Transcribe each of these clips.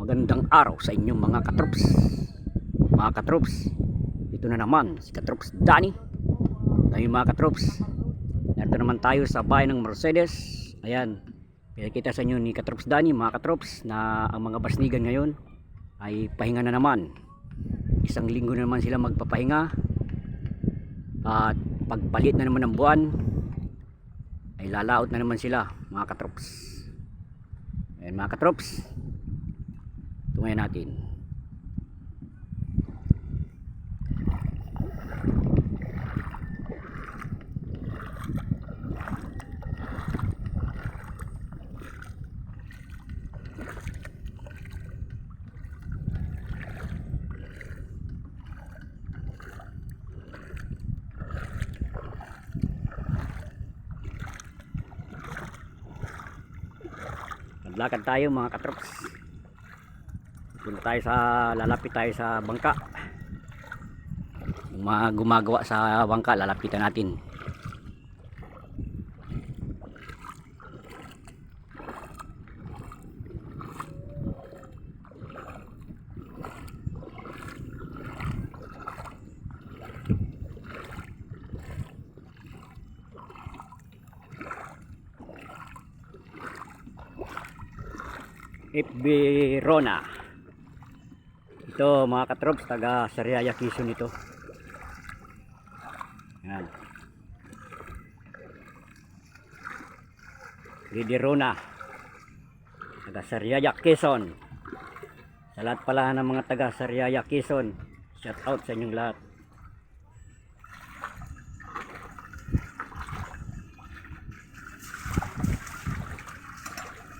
Magandang araw sa inyong mga katrops. Mga katrops, ito na naman si katrops Danny. Tayo mga katrops. Narito naman tayo sa bayan ng Mercedes. Ayan, pinakita sa inyo ni katrops Danny mga katrops na ang mga basnigan ngayon ay pahinga na naman. Isang linggo na naman sila magpapahinga. At pagpalit na naman ng buwan, ay lalaot na naman sila mga katrops. Ayan mga katrops. Tungayan natin. Naglakad tayo mga katrops. Punta tayo sa lalapit tayo sa bangka. Mga gumagawa sa bangka lalapitan natin. FB Rona. Ito mga katrops, taga Sariaya Quezon ito. Yan. Lady Rona. Taga Sariaya Quezon. Sa lahat pala ng mga taga Sariaya Quezon, shout out sa inyong lahat.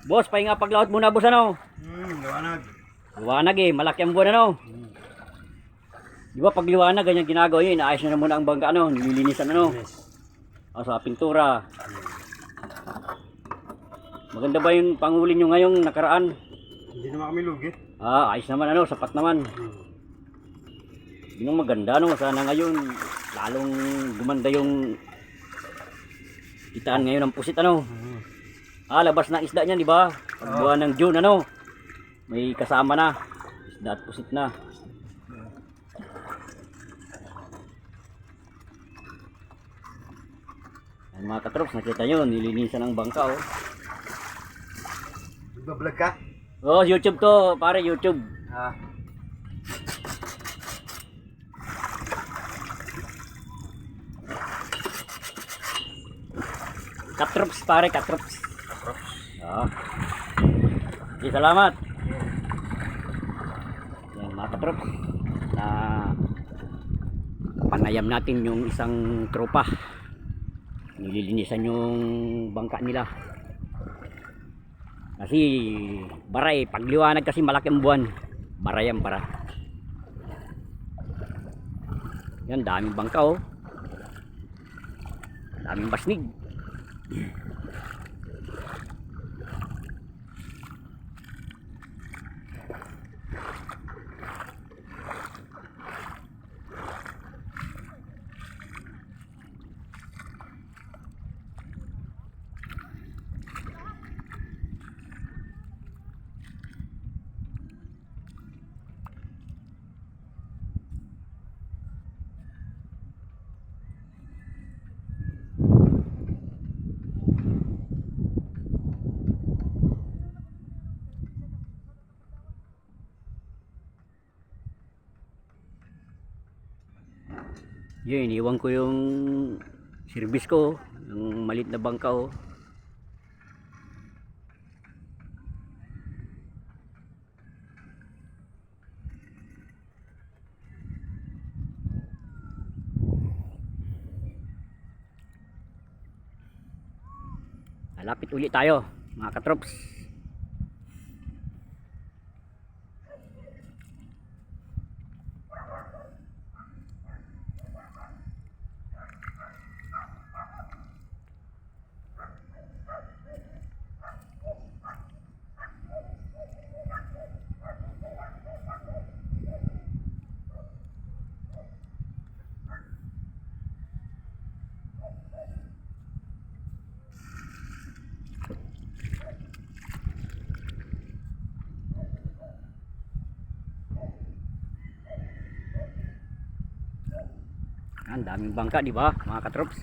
Boss, pahinga paglaot muna boss ano? Hmm, liwanag. Liwanag eh, malaki ang buwan ano. Di ba pag liwanag, ganyan ginagawa yun, inaayos na, na muna ang bangka ano, nililinisan ano. O sa pintura. Maganda ba yung panghuli nyo ngayong nakaraan? Hindi naman kami lugi. Ah, ayos naman ano, sapat naman. Yun ang maganda no, sana ngayon, lalong gumanda yung kitaan ngayon ng pusit ano. Hmm. Ah, labas na isda niyan, di ba? Pag buwan ng June ano, may kasama na. Isda at pusit na. Ang mga katrops, nakita nyo, nilinisan ang bangka oh. Nagbablog ka? Oh, YouTube to, pare, YouTube. Ah. Katrops, pare, katrops. Oo. Sige, salamat. Katrops. Na panayam natin yung isang tropa. Nililinisan yung bangka nila. Kasi baray, pagliwanag kasi malaki ang buwan. Baray ang bara. Yan, daming bangka oh. Daming basnig. Yun, iniwan ko yung service ko, yung malit na bangka oh. Malapit ulit tayo, mga katrops. Yan, daming bangka, di ba, mga katrops?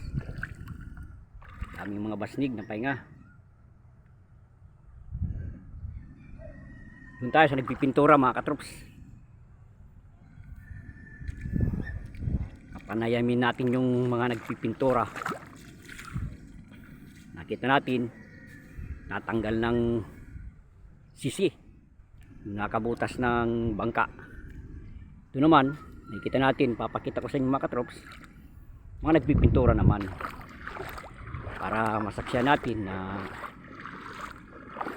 Daming mga basnig na pahinga. Doon tayo sa nagpipintura, mga katrops. Panayamin natin yung mga nagpipintura. Nakita natin, natanggal ng sisi. Nakabutas ng bangka. Ito naman, nakikita natin, papakita ko sa inyo mga katrops, mga nagpipintura naman. Para masaksyan natin na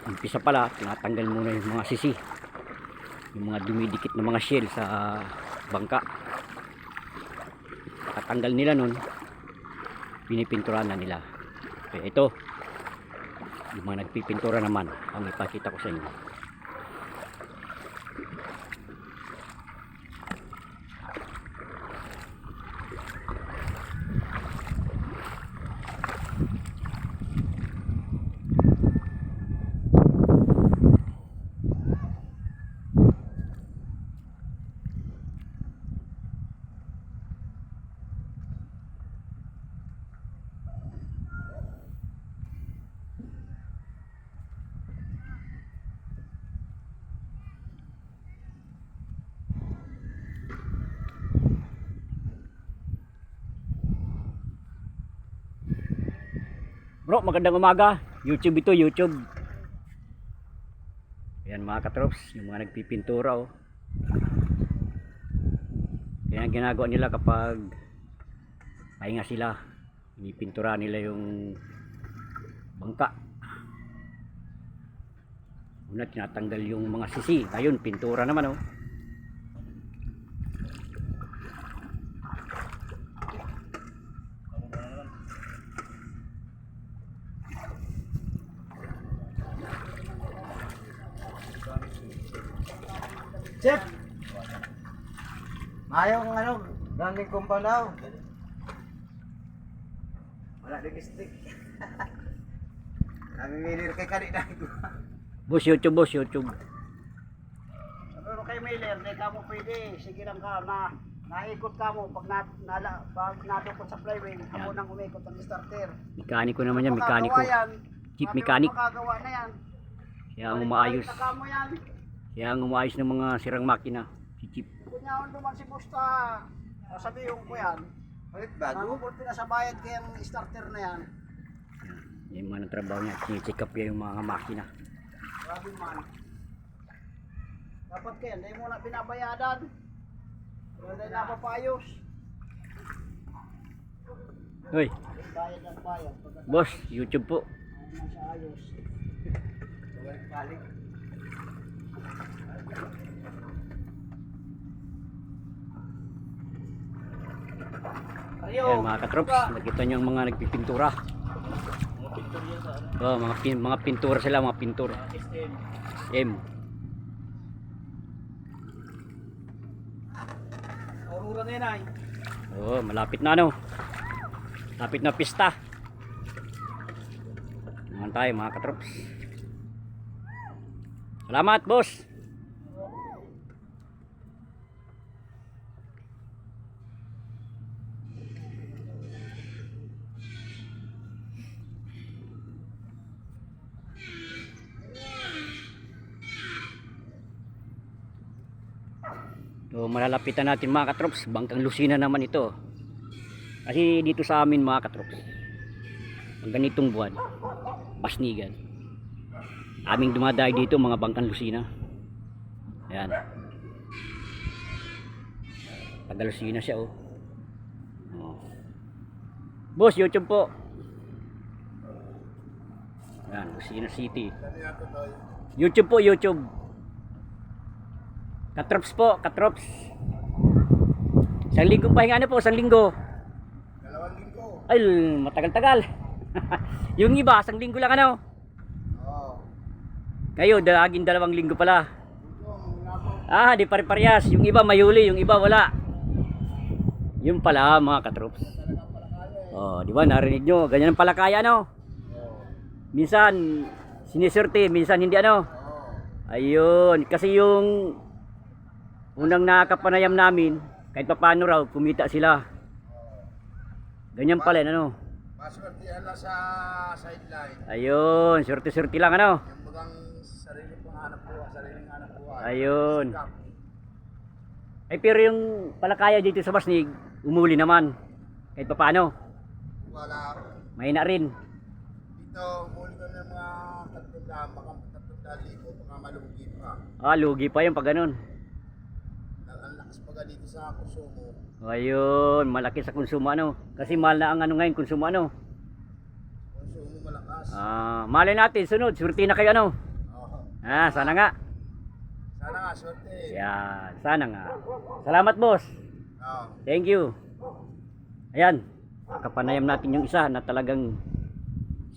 umpisa pala, tinatanggal muna yung mga sisi. Yung mga dumidikit na mga shell sa bangka. Katanggal nila nun, pinipinturahan na nila. Kaya ito, yung mga nagpipintura naman, ang ipakita ko sa inyo. Bro, magandang umaga. YouTube ito, YouTube. Ayan mga katrops, yung mga nagpipintura oh. Yan ang ginagawa nila kapag pahinga sila. Pinipintura nila yung bangka. Una tinatanggal yung mga sisi. Ayun, pintura naman oh. Chef! Mayo kung ano, branding compound daw. Wala lipstick. Namimili kay kanina. Boss YouTube, boss YouTube. Pero kay Miller, di ka mo pwede. Sige lang ka na naikot ka mo pag na, nala, pag nadukot sa flywheel, amo nang umikot ang starter. Mekaniko naman yan, mekaniko. Yan. Mo, mechanic. Makagawa na yan. Kaya ang umaayos. Balik-balik na kamo yan. Kaya ang umaayos ng mga sirang makina. Si Chip. Kunyaon duman si Busta. Sabi yung ko yan. Bakit Nangungulpi na sa bayad kaya ang starter na yan. Yan. Yung mga trabaho niya. Sinicheck up yung mga makina. Grabe man. Dapat kaya, hindi mo na binabayadan. Wala na napapayos. Hoy, Bayad ang bayad. Boss, YouTube po. ayos. Balik. Ayan mga katrops, nakita niyo ang mga nagpipintura. Oh, mga pin, mga pintura sila, mga pintura. M. Aurora na yan. Oh, malapit na ano. Lapit na pista. Naman tayo mga katrops. Salamat, boss. So, malalapitan natin mga katrops. Bangkang Lucina naman ito. Kasi dito sa amin mga katrops. Ang ganitong buwan. Pasnigan. Aming dumadayo dito mga bangkang Lucina. Ayan. Taga Lucina siya oh. oh. Boss, YouTube po. Ayan, Lucina City. YouTube po, YouTube. Katrops po, katrops. Isang linggo pahinga na po, isang linggo. Dalawang linggo. Ay, matagal-tagal. yung iba, isang linggo lang ano. Oo. Kayo, daging dalawang linggo pala. Ah, di pare-parehas. Yung iba mayuli, yung iba wala. Yun pala mga katrops. Oh, di ba narinig nyo? Ganyan ang palakaya no? Minsan siniserte, minsan hindi ano. Ayun, kasi yung unang nakapanayam namin, kahit pa paano raw, kumita sila. Ganyan pala, ano? Maswerte ala sa sideline. Ayun, surti-surti lang, ano? Yung bagang Ayun. Ay, pero yung palakaya dito sa Basnig, umuli naman. Kahit pa paano, Wala. mahina rin. Dito, muli ko ng mga tatlong daan, baka tatlong daan libo, baka malugi pa. Ah, lugi pa yun pag ganun. Ang lakas baga dito sa konsumo. Ayun, malaki sa konsumo, ano? Kasi mahal na ang ano ngayon, konsumo, ano? Konsumo malakas. Ah, malay natin, sunod, surti na kayo, ano? Ah, sana nga. Sana nga, swerte. Yan, sana nga. Salamat, boss. Oo. Thank you. Ayan, kapanayam natin yung isa na talagang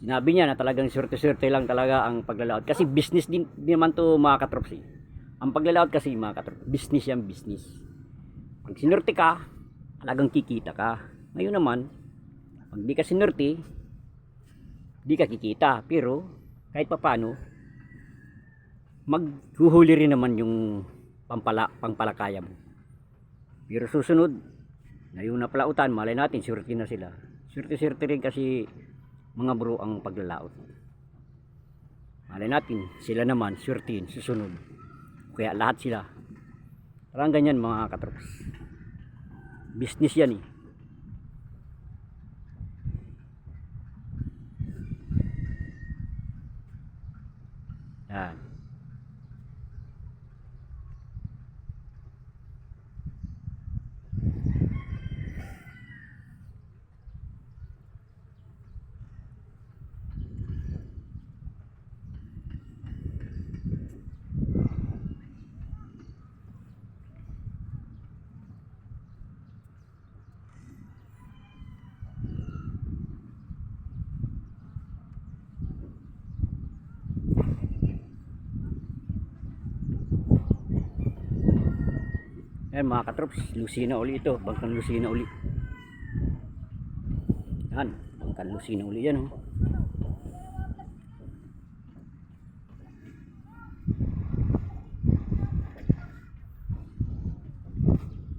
sinabi niya na talagang swerte-swerte lang talaga ang paglalaot. Kasi business din, din naman to mga katrops eh. Ang paglalaot kasi mga katrops, business yan, business. Pag sinurte ka, talagang kikita ka. Ngayon naman, pag di ka sinurte, di ka kikita. Pero, kahit papano, maghuhuli rin naman yung pampala, pangpalakaya mo. Pero susunod, na yung napalautan, malay natin, surti na sila. Surti-surti rin kasi mga bro ang paglalaot. Malay natin, sila naman, surtin, susunod. Kaya lahat sila. Parang ganyan mga katrops. Business yan eh. Yan. Yan mga katrops, Lucina uli ito, bangkang Lucina uli. Yan, bangkang Lucina uli yan oh.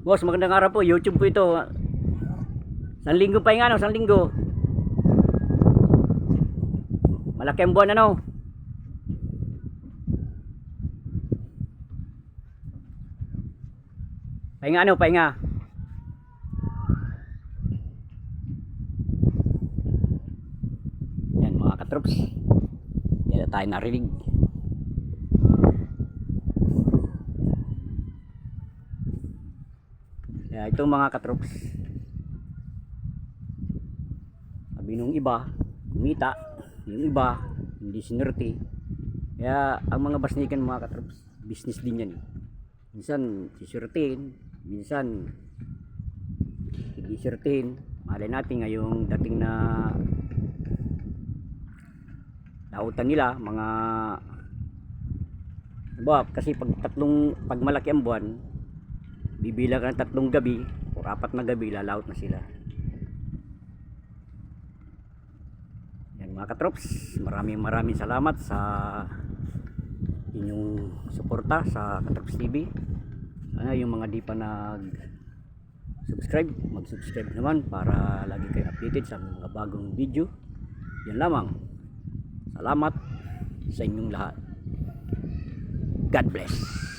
Boss, magandang araw po. YouTube po ito. San linggo pa yung ano, san linggo. Malaki ang buwan ano. Pahinga ano, pahinga. Yan mga katrops. Yan na tayo narinig. Kaya itong mga katrops. Sabi nung iba, kumita. Yung iba, hindi sinurti. Kaya ang mga basnikan mga katrops, business din yan eh. Minsan sisurtin, minsan surtin. Malay natin ngayong dating na nautan nila mga Diba, kasi pag tatlong pag malaki ang buwan bibilang ka ng tatlong gabi o apat na gabi lalaot na sila yan mga katrops maraming maraming salamat sa inyong suporta sa Katrops TV sana yung mga di pa nag subscribe mag subscribe naman para lagi kayo updated sa mga bagong video. Yan lamang. Salamat sa inyong lahat. God bless